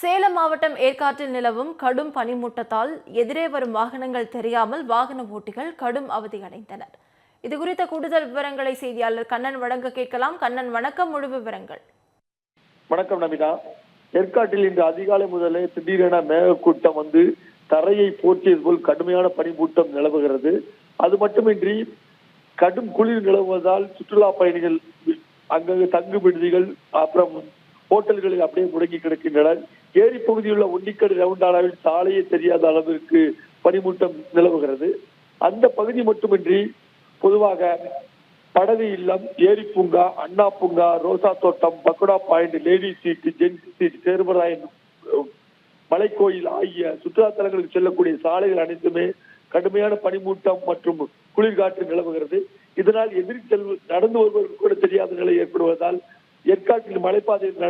சேலம் மாவட்டம் ஏற்காட்டில் நிலவும் கடும் பனிமூட்டத்தால் எதிரே வரும் வாகனங்கள் தெரியாமல் வாகன ஓட்டிகள் கடும் அவதியடைந்தனர். இது குறித்த கூடுதல் விவரங்களை செய்தியாளர் கண்ணன் வழங்க கேட்கலாம். கண்ணன் வணக்கம். முழு விவரங்கள். வணக்கம் நமிதா. ஏற்காட்டில் இன்று அதிகாலை முதலே திடீரென மேகக்கூட்டம் வந்து தரையை போற்றியது போல் கடுமையான பனிமூட்டம் நிலவுகிறது. அது மட்டுமின்றி கடும் குளிர் நிலவுவதால் சுற்றுலா பயணிகள் அங்கங்கு தங்கு விடுதிகள் அப்புறம் ஹோட்டல்களில் அப்படியே முடங்கி கிடக்கின்றனர் ஏரி பகுதியில் உள்ள ஒண்டிக்கடு ரவுண்டானாவில் சாலையே தெரியாத அளவிற்கு பனிமூட்டம் நிலவுகிறது. அந்த பகுதி மட்டுமின்றி பொதுவாக படகு இல்லம் ஏரி பூங்கா அண்ணா பூங்கா ரோசா தோட்டம் pakoda point lady seat gents seat Servarayan மலைக்கோயில் ஆகிய சுற்றுலா தலங்களுக்கு செல்லக்கூடிய சாலைகள் அனைத்துமே கடுமையான பனிமூட்டம் மற்றும் குளிர்காற்று நிலவுகிறது. இதனால் எதிரி செல்வ நடந்து வருவதற்கு கூட தெரியாத நிலை ஏற்படுவதால் ஏற்காட்டில் மலைப்பாதையில்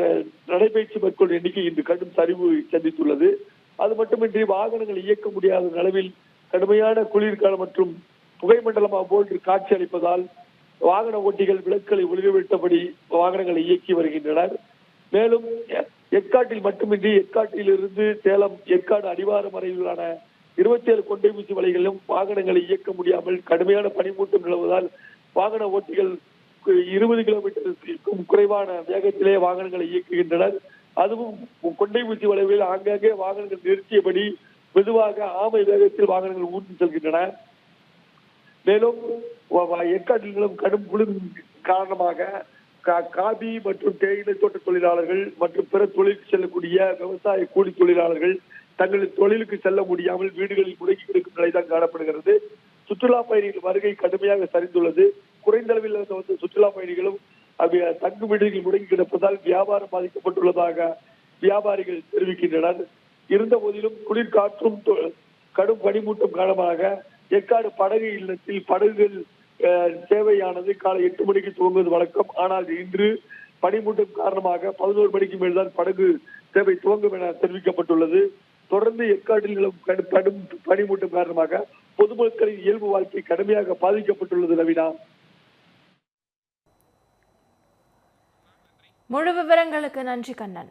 நடைபயிற்சி மேற்கொள்ளும் எண்ணிக்கை இன்று கடும் சரிவு சந்தித்துள்ளது. அது மட்டுமின்றி வாகனங்கள் இயக்க முடியாத நிலவில் கடுமையான குளிர்காலம் மற்றும் புகை மண்டலமாக போன்று காட்சி அளிப்பதால் வாகன ஓட்டிகள் விளக்குகளை ஒளிரவிட்டபடி வாகனங்களை இயக்கி வருகின்றனர். மேலும் எற்காட்டில் மட்டுமின்றி எற்காட்டில் இருந்து சேலம் ஏற்காடு அடிவாரம் வரையிலான இருபத்தி ஏழு கொண்டை ஊசி வலைகளிலும் வாகனங்களை இயக்க முடியாமல் கடுமையான பனிமூட்டம் நிலவுவதால் வாகன ஓட்டிகள் இருபது கிலோமீட்டருக்கும் குறைவான வேகத்திலே வாகனங்களை இயக்குகின்றனர். அதுவும் கொண்டை ஊசி வளைவில் ஆங்காங்கே வாகனங்கள் நிறுத்தியபடி மெதுவாக ஆமை வேகத்தில் வாகனங்கள் ஊர்ந்து செல்கின்றன. மேலும் வ- ஏற்காட்டில் நிலவும் கடும் குளிர் காரணமாக காபி மற்றும் தேயிலை தோட்ட தொழிலாளர்கள் மற்றும் பிற தொழிலுக்கு செல்லக்கூடிய விவசாய கூலி தொழிலாளர்கள் தங்களின் தொழிலுக்கு செல்ல முடியாமல் வீடுகளில் முடங்கி கிடக்கும் நிலைதான் காணப்படுகிறது. சுற்றுலா பயணிகள் வருகை கடுமையாக சரிந்துள்ளது. குறைந்த அளவில் வந்து சுற்றுலா பயணிகளும் அவை தங்கு முடங்கி கிடப்பதால் வியாபாரம் பாதிக்கப்பட்டுள்ளதாக வியாபாரிகள் தெரிவிக்கின்றனர். இருந்த போதிலும் குளிர் காற்றும் கடும் பனிமூட்டம் காரணமாக ஏற்காடு படகு இல்லத்தில் படகுகள் சேவையானது காலை எட்டு மணிக்கு துவங்குவது வழக்கம். ஆனால் இன்று பனிமூட்டம் காரணமாக பதினோரு மணிக்கு மேல்தான் படகு சேவை துவங்கும் என தெரிவிக்கப்பட்டுள்ளது. தொடர்ந்து ஏற்காட்டில் நிலவும் கடும் கடும் பனிமூட்டம் காரணமாக பொதுமக்களின் இயல்பு வாழ்க்கை கடுமையாக பாதிக்கப்பட்டுள்ளது ரவினா முழு விவரங்களுக்கு நன்றி கண்ணன்.